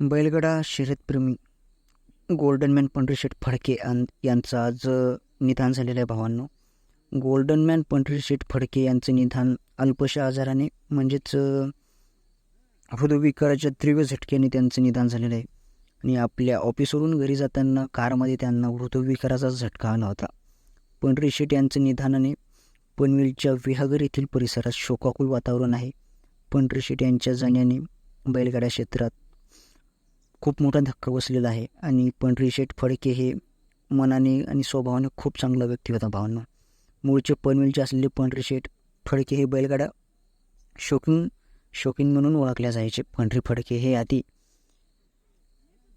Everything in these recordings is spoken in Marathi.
बैलगाडा शर्यतप्रेमी गोल्डन मॅन पंढरीशेठ फडके यांचं आज निधान निधन झालेलं आहे भावांनो. गोल्डन मॅन पंढरीशेठ फडके यांचं निधन अल्पशा आजाराने म्हणजेच हृदयविकाराच्या तीव्र झटक्याने त्यांचं निधन झालेलं आहे. आणि आपल्या ऑफिसवरून घरी जाताना कारमध्ये त्यांना हृदयविकाराचा झटका आला होता. पंढरीशेठ यांचं निधनाने पनवेलच्या विहागर येथील परिसरात शोकाकुल वातावरण आहे. पंढरीशेठ यांच्या जाण्याने बैलगाड्या क्षेत्रात खूप मोठा धक्का बसलेला आहे. आणि पंढरीशेठ फडके हे मनाने आणि स्वभावाने खूप चांगला व्यक्ती होता भावना. मूळचे पनवेलचे असलेले पंढरीशेठ फडके हे बैलगाडा शौकीन शौकीन म्हणून ओळखल्या जायचे. पंढरी फडके हे आधी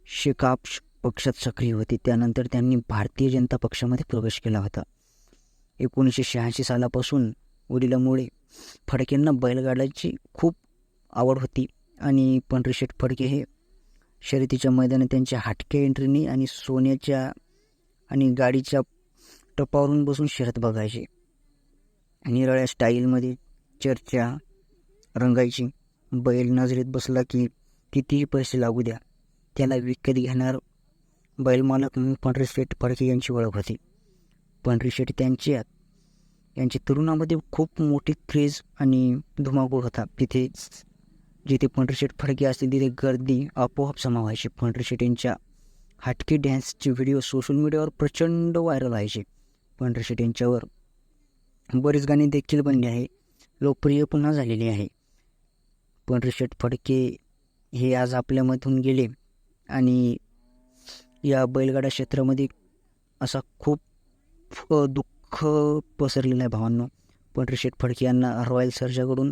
शेकाप पक्षात सक्रिय होते. त्यानंतर त्यांनी भारतीय जनता पक्षामध्ये प्रवेश केला होता. एकोणीसशे शहाऐंशी सालापासून वडिलामुळे फडकेंना बैलगाड्याची खूप आवड होती. आणि पंढरीशेठ फडके हे शर्यतीच्या मैदानात त्यांच्या हटक्या एंट्रीने आणि सोन्याच्या आणि गाडीच्या टपावरून बसून शर्यत बघायचे. निराळ्या स्टाईलमध्ये चर्चा रंगायची. बैल नजरेत बसला की कितीही पैसे लागू द्या त्याला विकत घेणार बैलमालक म्हणून पंढरीशेठ फडके यांची ओळख होती. पंढरीशेठ त्यांच्या यांच्या तरुणामध्ये खूप मोठी क्रेज आणि धुमाकूळ होता. तिथे जिथे पंढरीशेठ फडके असतील तिथे गर्दी आपोआप जमा व्हायची पंढरीशेठ यांच्या हटके डॅन्सचे व्हिडिओ सोशल मीडियावर प्रचंड व्हायरल व्हायचे पंढरीशेठ यांच्यावर बरीच गाणी देखील बनली आहे. लोकप्रिय पुन्हा झालेली आहे. पंढरीशेठ फडके हे आज आपल्यामधून गेले आणि या बैलगाडा क्षेत्रामध्ये असा खूप दुःख पसरलेला आहे भावांनो. पंढरीशेठ फडके यांना रॉयल सर्जाकडून